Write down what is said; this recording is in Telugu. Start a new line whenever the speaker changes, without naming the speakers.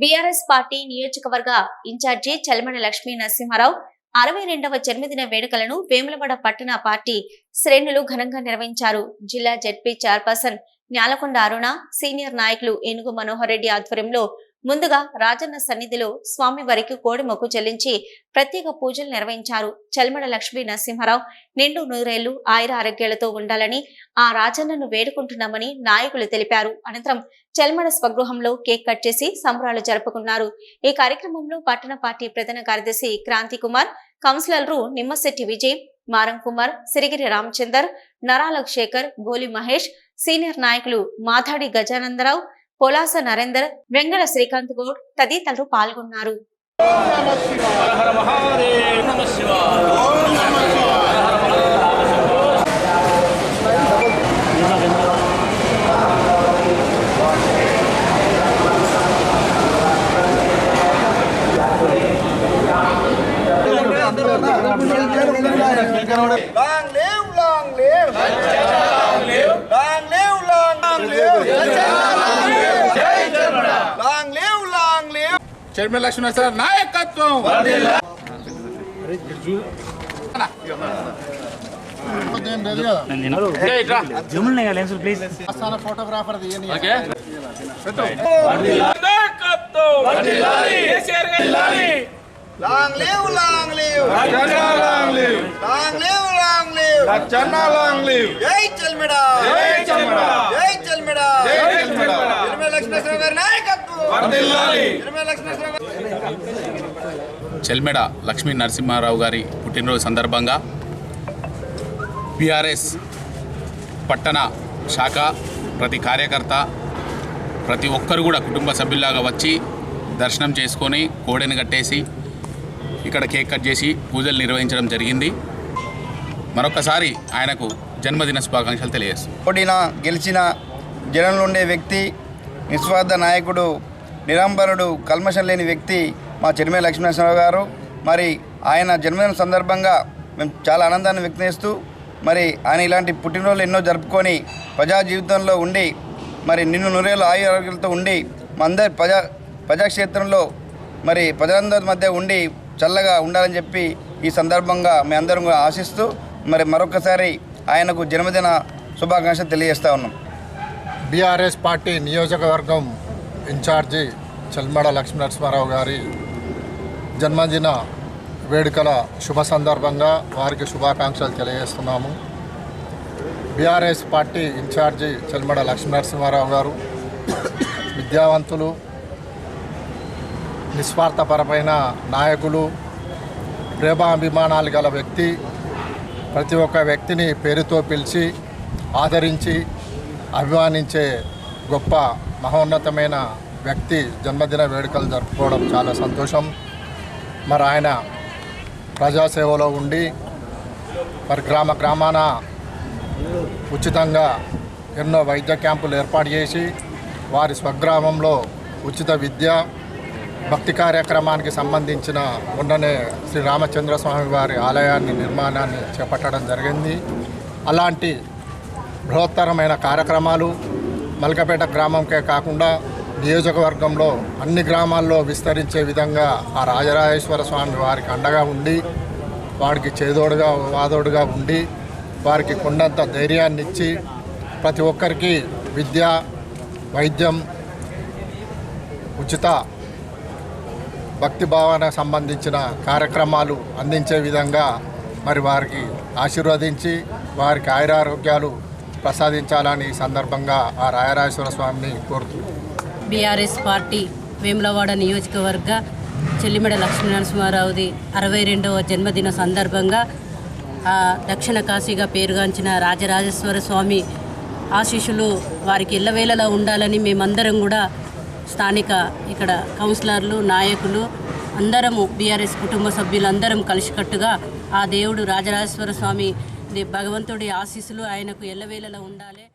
బీఆర్ఎస్ పార్టీ నియోజకవర్గ ఇన్ఛార్జి చల్మణ లక్ష్మీ నరసింహారావు అరవై రెండవ జన్మదిన వేడుకలను వేములవాడ పట్టణ పార్టీ శ్రేణులు ఘనంగా నిర్వహించారు. జిల్లా ZP chairperson Nyalakonda Aruna senior నాయకులు ఏనుగు మనోహర్ రెడ్డి ఆధ్వర్యంలో ముందుగా రాజన్న సన్నిధిలో స్వామివారికి కోడి మొక్కు చెల్లించి ప్రత్యేక పూజలు నిర్వహించారు. చల్మడ లక్ష్మీ నరసింహారావు నిండు నూరేళ్ళు ఆయుర ఆరోగ్యాలతో ఉండాలని ఆ రాజన్నను వేడుకుంటున్నామని నాయకులు తెలిపారు. అనంతరం చల్మడ స్వగృహంలో కేక్ కట్ చేసి సంబరాలు జరుపుకున్నారు. ఈ కార్యక్రమంలో పట్టణ పార్టీ ప్రధాన కార్యదర్శి క్రాంతి కుమార్ కౌన్సిలర్లు నిమ్మశెట్టి విజయ్ మారం కుమార్ సిరిగిరి రామచందర్ నరాలక్ శేఖర్ గోలి మహేష్ సీనియర్ నాయకులు మాథాడి గజానందరావు పొలాస నరేందర్ వెంగళ శ్రీకాంత్ గౌడ్ తదితరులు పాల్గొన్నారు
Long live, long live. Long live. Long live, long live.
Chairman Lakshmana sir నాయకత్వం.
Photographer
okay. నాయకత్వం. కేసీఆర్ గారి లాలి.
Long live, long live. జై చల్మిడా
జై చల్మిడ.
జై చల్మిడా
జై చల్మిడ.
తిరుమల లక్ష్మీనరసింహ గారి నాయకత్వం తిరుమల లక్ష్మీనరసింహ గారి
చెల్మెడ లక్ష్మీ నరసింహారావు గారి పుట్టినరోజు సందర్భంగా బీఆర్ఎస్ పట్టణ శాఖ ప్రతి కార్యకర్త ప్రతి ఒక్కరు కూడా కుటుంబ సభ్యుల్లాగా వచ్చి దర్శనం చేసుకొని కోడెని కట్టేసి ఇక్కడ కేక్ కట్ చేసి పూజలు నిర్వహించడం జరిగింది మరొకసారి ఆయనకు జన్మదిన శుభాకాంక్షలు తెలియజేస్తాం.
ఓడిన గెలిచిన జనంలో ఉండే వ్యక్తి నిస్వార్థ నాయకుడు నిరంబరుడు కల్మషం లేని వ్యక్తి మా చెరిమే లక్ష్మీనరసింహరావు గారు. మరి ఆయన జన్మదిన సందర్భంగా మేము చాలా ఆనందాన్ని వ్యక్తం చేస్తూ మరి ఆయన ఇలాంటి పుట్టినరోజులు ఎన్నో జరుపుకొని ప్రజా జీవితంలో ఉండి మరి నిన్ను నూరేళ్ళు ఆయు ఆరోగ్యాలతో ఉండి మా అందరి ప్రజా ప్రజాక్షేత్రంలో మరి ప్రజలందరి మధ్య ఉండి చల్లగా ఉండాలని చెప్పి ఈ సందర్భంగా మీ అందరం కూడా ఆశిస్తూ మరి మరొకసారి ఆయనకు జన్మదిన శుభాకాంక్షలు తెలియజేస్తా ఉన్నాం.
బీఆర్ఎస్ పార్టీ నియోజకవర్గం ఇన్ఛార్జి చల్మడ లక్ష్మీనరసింహారావు గారి జన్మదిన వేడుకల శుభ సందర్భంగా వారికి శుభాకాంక్షలు తెలియజేస్తున్నాము. BRS party incharge Chalmada Lakshminarasimharao గారు విద్యావంతులు నిస్వార్థపరమైన నాయకులు ప్రేమాభిమానాలు గల వ్యక్తి ప్రతి ఒక్క వ్యక్తిని పేరుతో పిలిచి ఆదరించి అభిమానించే గొప్ప మహోన్నతమైన వ్యక్తి జన్మదిన వేడుకలు జరుపుకోవడం చాలా సంతోషం. మరి ఆయన ప్రజాసేవలో ఉండి మరి గ్రామ గ్రామాన ఉచితంగా ఎన్నో వైద్య క్యాంపులు ఏర్పాటు చేసి వారి స్వగ్రామంలో ఉచిత విద్య భక్తి కార్యక్రమానికి సంబంధించిన ఉన్ననే శ్రీ రామచంద్ర స్వామి వారి ఆలయాన్ని నిర్మాణాన్ని చేపట్టడం జరిగింది. అలాంటి బృహత్తరమైన కార్యక్రమాలు మల్కపేట గ్రామంకే కాకుండా నియోజకవర్గంలో అన్ని గ్రామాల్లో విస్తరించే విధంగా ఆ రాజరాజేశ్వర స్వామి వారికి అండగా ఉండి వారికి చేదోడుగా వాదోడుగా ఉండి వారికి కొండంత ధైర్యాన్ని ఇచ్చి ప్రతి ఒక్కరికి విద్య వైద్యం ఉచిత భక్తి భావనకు సంబంధించిన కార్యక్రమాలు అందించే విధంగా మరి వారికి ఆశీర్వదించి వారికి ఆయురారోగ్యాలు ప్రసాదించాలని ఈ సందర్భంగా ఆ రాయరాజేశ్వర స్వామిని కోరుతున్నాం
బీఆర్ఎస్ పార్టీ వేములవాడ నియోజకవర్గ చెల్లిమెడ లక్ష్మీనరసింహారావుది అరవై రెండవ జన్మదిన సందర్భంగా ఆ దక్షిణ కాశీగా పేరుగాంచిన రాజరాజేశ్వర స్వామి ఆశీస్సులు వారికి ఇళ్ళవేళలా ఉండాలని మేమందరం కూడా స్థానిక ఇక్కడ కౌన్సిలర్లు నాయకులు అందరము బీఆర్ఎస్ కుటుంబ సభ్యులందరం కలిసికట్టుగా ఆ దేవుడు రాజరాజేశ్వర స్వామి ది- భగవంతుడి ఆశీస్సులు ఆయనకు ఎల్లవేళలా ఉండాలి.